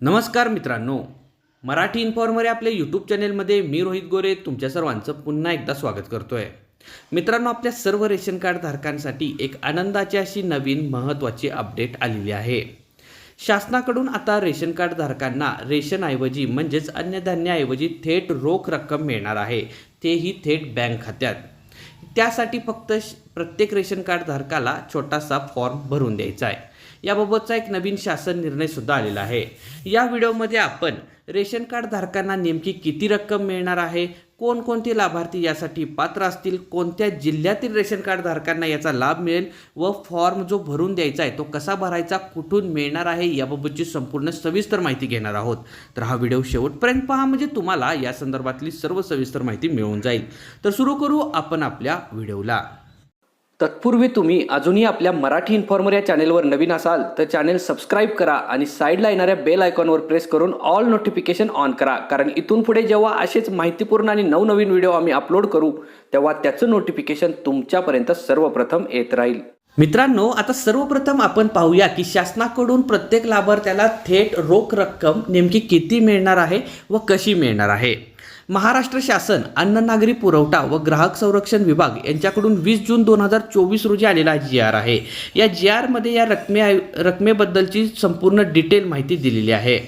नमस्कार मित्रांनो. मराठी इन्फॉर्मर या आपल्या यूट्यूब चॅनेलमध्ये मी रोहित गोरे तुमच्या सर्वांचं पुन्हा एकदा स्वागत करतोय. मित्रांनो आपल्या सर्व रेशन कार्ड धारकांसाठी एक आनंदाची अशी नवीन महत्त्वाची अपडेट आलेली आहे. शासनाकडून आता रेशन कार्ड धारकांना रेशनऐवजी म्हणजेच अन्नधान्याऐवजी थेट रोख रक्कम मिळणार आहे तेही थेट बँक खात्यात. त्यासाठी फक्त श- प्रत्येक रेशन कार्ड धारकाला छोटासा फॉर्म भरून द्यायचा आहे. याबाबतचा एक नवीन शासन निर्णय सुद्धा आलेला आहे. या व्हिडिओमध्ये आपण रेशन कार्ड धारकांना नेमकी किती रक्कम मिळणार आहे कोणकोणते लाभार्थी यासाठी पात्र असतील कोणत्या जिल्ह्यातील रेशन कार्ड धारकांना याचा लाभ मिळेल व फॉर्म जो भरून द्यायचा आहे तो कसा भरायचा कुठून मिळणार आहे याबाबतची संपूर्ण सविस्तर माहिती घेणार आहोत. तर हा व्हिडिओ शेवटपर्यंत पहा म्हणजे तुम्हाला या संदर्भातली सर्व सविस्तर माहिती मिळून जाईल. तर सुरू करू आपण आपल्या व्हिडिओला. तत्पूर्वी तुम्ही अजूनही आपल्या मराठी इन्फॉर्मर या चॅनेलवर नवीन असाल तर चॅनेल सबस्क्राईब करा आणि साईडला येणाऱ्या बेल आयकॉनवर प्रेस करून ऑल नोटिफिकेशन ऑन करा. कारण इथून पुढे जेव्हा असेच माहितीपूर्ण आणि नवनवीन व्हिडिओ आम्ही अपलोड करू तेव्हा त्याचं नोटिफिकेशन तुमच्यापर्यंत सर्वप्रथम येत राहील. मित्रांनो आता सर्वप्रथम आपण पाहूया की शासनाकडून प्रत्येक लाभार्थ्याला थेट रोख रक्कम नेमकी किती मिळणार आहे व कशी मिळणार आहे. महाराष्ट्र शासन अन्न नागरी पुरवठा व ग्राहक संरक्षण विभाग यांच्याकडून वीस जून दोन हजार चोवीस रोजी आलेला जी आर आहे. या जी आरमध्ये या रकमे रकमेबद्दलची संपूर्ण डिटेल माहिती दिलेली आहे.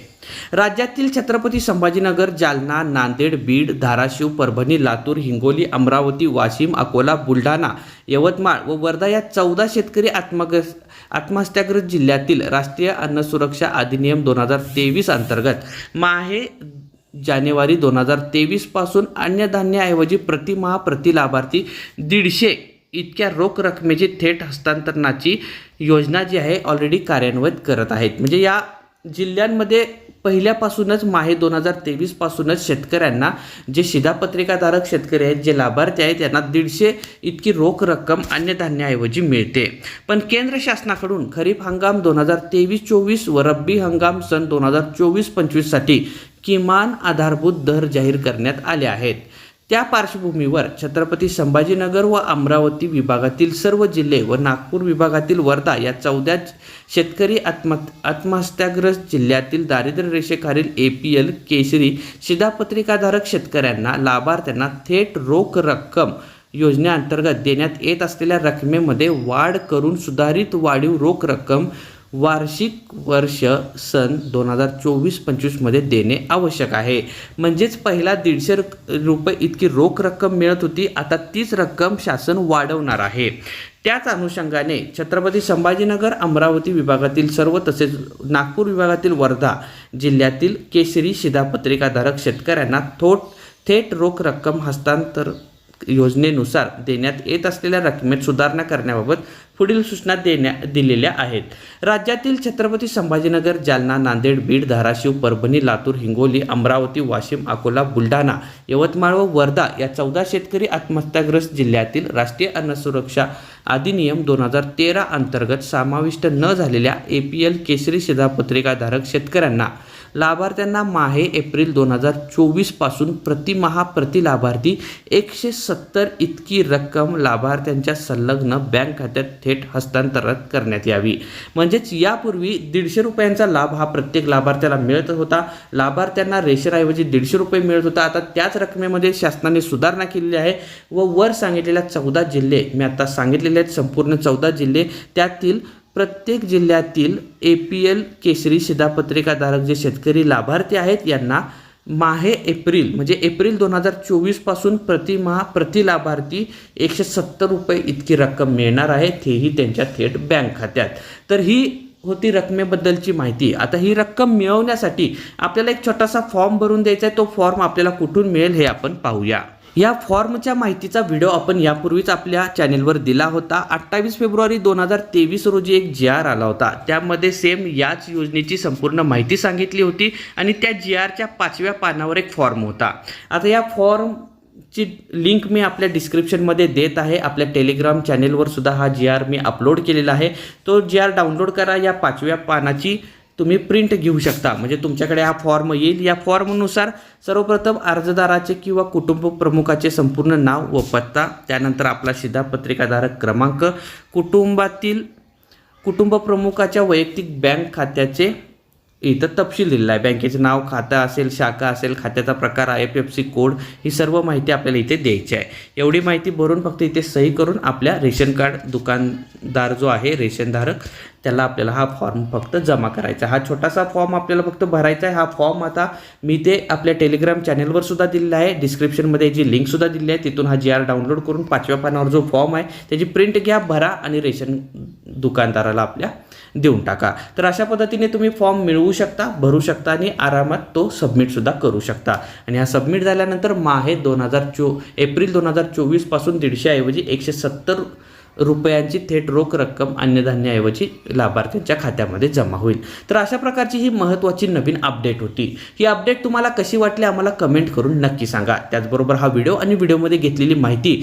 राज्यातील छत्रपती संभाजीनगर जालना नांदेड बीड धाराशिव परभणी लातूर हिंगोली अमरावती वाशिम अकोला बुलढाणा यवतमाळ व वर्धा या चौदा शेतकरी आत्मग्रस्त आत्महत्याग्रस्त जिल्ह्यातील राष्ट्रीय अन्न सुरक्षा अधिनियम दोन हजार तेवीस अंतर्गत माहे जानेवारी दोन हजार तेवीसपासून अन्नधान्याऐवजी प्रतिमहा प्रति लाभार्थी दीडशे इतक्या रोख रकमेची थेट हस्तांतरणाची योजना जी आहे ऑलरेडी कार्यान्वित करत आहेत. म्हणजे या जिल्ह्यांमध्ये पहिल्यापासूनच माहे दोन हजार तेवीसपासूनच शेतकऱ्यांना जे शिधापत्रिकाधारक शेतकरी आहेत जे लाभार्थी आहेत त्यांना दीडशे इतकी रोख रक्कम अन्नधान्याऐवजी मिळते. पण केंद्र शासनाकडून खरीप हंगाम दोन हजार तेवीस चोवीस व रब्बी हंगाम सन दोन हजार चोवीस पंचवीससाठी किमान आधारभूत दर जाहीर करण्यात आले आहेत. त्या पार्श्वभूमीवर छत्रपती संभाजीनगर व अमरावती विभागातील सर्व जिल्हे व नागपूर विभागातील वर्धा या चौदा शेतकरी आत्म आत्महत्याग्रस्त जिल्ह्यातील दारिद्र्य रेषेखालील ए पी एल केशरी शिधापत्रिकाधारक शेतकऱ्यांना लाभार्थ्यांना थेट रोख रक्कम योजनेअंतर्गत देण्यात येत असलेल्या रकमेमध्ये वाढ करून सुधारित वाढीव रोख रक्कम वार्षिक वर्ष सन दोन हजार चोवीस पंचवीसमध्ये देणे आवश्यक आहे. म्हणजेच पहिला दीडशे रुपये इतकी रोख रक्कम मिळत होती आता तीच रक्कम शासन वाढवणार आहे. त्याच अनुषंगाने छत्रपती संभाजीनगर अमरावती विभागातील सर्व तसेच नागपूर विभागातील वर्धा जिल्ह्यातील केसरी शिधापत्रिकाधारक शेतकऱ्यांना थोट थेट रोख रक्कम हस्तांतर योजनेनुसार देण्यात येत असलेल्या रकमेत सुधारणा करण्याबाबत पुढील सूचना देण्या दिलेल्या आहेत. राज्यातील छत्रपती संभाजीनगर जालना नांदेड बीड धाराशिव परभणी लातूर हिंगोली अमरावती वाशिम अकोला बुलढाणा यवतमाळ व वर्धा या चौदा शेतकरी आत्महत्याग्रस्त जिल्ह्यातील राष्ट्रीय अन्न सुरक्षा अधिनियम दोन हजार तेरा अंतर्गत समाविष्ट न झालेल्या ए पी एल केसरी शिधापत्रिकाधारक शेतकऱ्यांना लाभार्थ्यांना माहे एप्रिल दोन हजार चोवीसपासून प्रतिमहा प्रति लाभार्थी एकशे सत्तर इतकी रक्कम लाभार्थ्यांच्या संलग्न बँक खात्यात थेट हस्तांतरित करण्यात यावी. म्हणजेच यापूर्वी दीडशे रुपयांचा लाभ हा प्रत्येक लाभार्थ्याला मिळत होता. लाभार्थ्यांना रेशनऐवजी दीडशे रुपये मिळत होता. आता त्याच रकमेमध्ये शासनाने सुधारणा केलेली आहे व वर सांगितलेल्या चौदा जिल्हे मी आता सांगितलेले आहेत संपूर्ण चौदा जिल्हे त्यातील प्रत्येक जिल्ह्यातील ए पी एल केसरी शिधापत्रिकाधारक जे शेतकरी लाभार्थी आहेत यांना माहे एप्रिल म्हणजे एप्रिल दोन हजार चोवीसपासून प्रतिमाह प्रति लाभार्थी एकशे सत्तर रुपये इतकी रक्कम मिळणार आहे तेही त्यांच्या थेट बँक खात्यात. तर ही होती रकमेबद्दलची माहिती. आता ही रक्कम मिळवण्यासाठी आपल्याला एक छोटासा फॉर्म भरून द्यायचा आहे तो फॉर्म आपल्याला कुठून मिळेल हे आपण पाहूया. या फॉर्मच्या माहितीचा व्हिडिओ आपण यापूर्वीच आपल्या चॅनेलवर दिला होता. अठ्ठावीस फेब्रुवारी दोन हजार तेवीस रोजी एक जी आर आला होता. त्यामध्ये सेम याच योजनेची संपूर्ण माहिती सांगितली होती आणि त्या जी आरच्या पाचव्या पानावर एक फॉर्म होता. आता या फॉर्म ची लिंक मी आपल्या डिस्क्रिप्शनमध्ये देत आहे. आपल्या टेलिग्राम चॅनेलवर सुद्धा हा जी आर मी अपलोड केलेला आहे. तो जी आर डाउनलोड करा या पाचव्या पानाची. तुम्ही प्रिंट घेऊ शकता. म्हणजे तुमच्याकडे हा फॉर्म येईल. या फॉर्मनुसार सर्वप्रथम अर्जदाराचे किंवा कुटुंब प्रमुखाचे संपूर्ण नाव व पत्ता त्यानंतर आपला शिधापत्रिकाधारक क्रमांक कुटुंबातील कुटुंब प्रमुखाच्या वैयक्तिक बँक खात्याचे इथं तपशील दिलेला आहे. बँकेचे नाव खातं असेल शाखा असेल खात्याचा प्रकार I F F C code ही सर्व माहिती आपल्याला इथे द्यायची आहे. एवढी माहिती भरून फक्त इथे सही करून आपल्या रेशन कार्ड दुकानदार जो आहे रेशनधारक त्याला आपल्याला हा फॉर्म फक्त जमा करायचा हा छोटासा फॉर्म आपल्याला फक्त भरायचा आहे. हा फॉर्म आता मी ते आपल्या टेलिग्राम चॅनलवर सुद्धा दिलेला आहे. डिस्क्रिप्शनमध्ये जी लिंकसुद्धा दिली आहे तिथून हा जी आर डाउनलोड करून पाचव्या पानावर जो फॉर्म आहे त्याची प्रिंट घ्या भरा आणि रेशन दुकानदाराला आपल्या देऊन टाका. तर अशा पद्धतीने तुम्ही फॉर्म मिळवू शकता भरू शकता आणि आरामात तो सबमिटसुद्धा करू शकता. आणि हा सबमिट झाल्यानंतर माहे दोन हजार चो एप्रिल दोन हजार चोवीसपासून दीडशेऐवजी एकशे सत्तर रुपयांची थेट रोख रक्कम अन्नधान्याऐवजी लाभार्थ्यांच्या खात्यामध्ये जमा होईल. तर अशा प्रकारची ही महत्त्वाची नवीन अपडेट होती. ही अपडेट तुम्हाला कशी वाटली आम्हाला कमेंट करून नक्की सांगा. त्याचबरोबर हा व्हिडिओ आणि व्हिडिओमध्ये घेतलेली माहिती